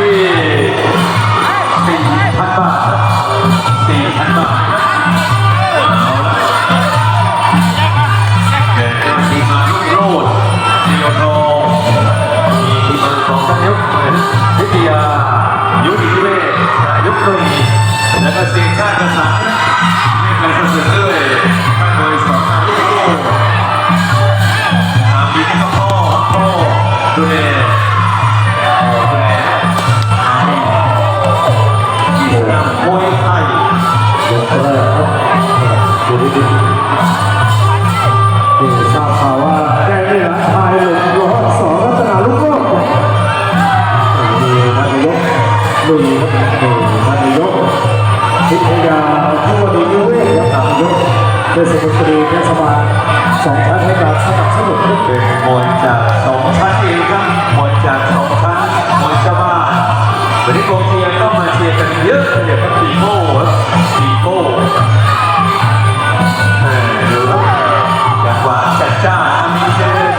Three. ท่านนายกพิทยาทั่วดีนิเวศครับท่านนายกเทศตรีเทศบาลสองชั้นให้การสนับสนุนเป็นมวลจากสองชั้งมวลจากสองชั้นมวลเจ้บ้านวันนี้กองเชียร์ก็มาเชียร์กันเยอะเลยครับปีโป้ครัโป้ดูครับจังหวะจัดจ้านมีเช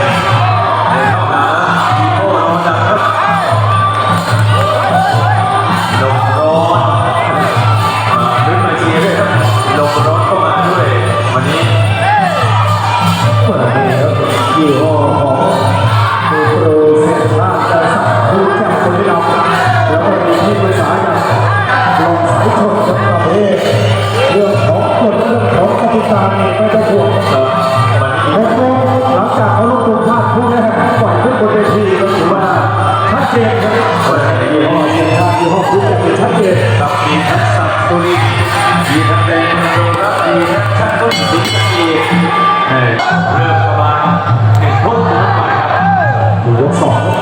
ตับีทั้งสับตุลินมีทั้แดงนรบีทั้ชั้นต้นสีตะเกียเริ่มปรานึ่งทุ่มถึงไปคดูยกสอง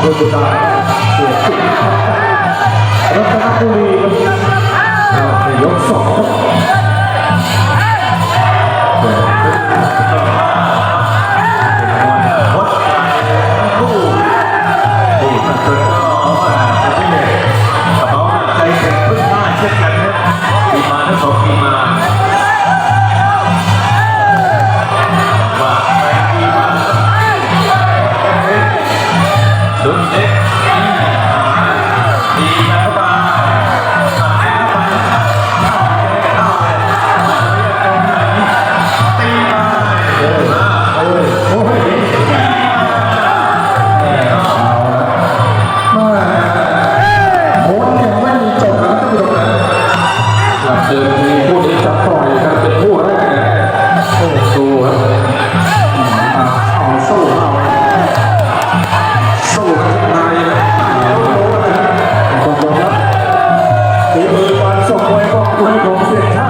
พลบุตรเสียสิทธิ์รัตนบุรียกสอง ฝีมือการส่งมวยของคุณของเสียชา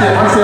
박수, 박수.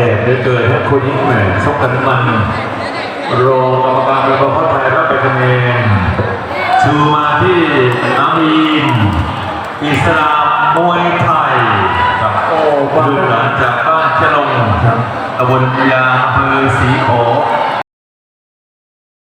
ฝ่ายแดงได้เกิดให้คุณยิ่งแหม่ชกกันมันรองกรรมการเป็นประเทศไทยรับไปคะแนนชูมาที่น้ำอินอิสลามมวยไทยครับโอ้ลูกหลานจากบ้านเจลงครับตำบลยาอำเภอศรีขอ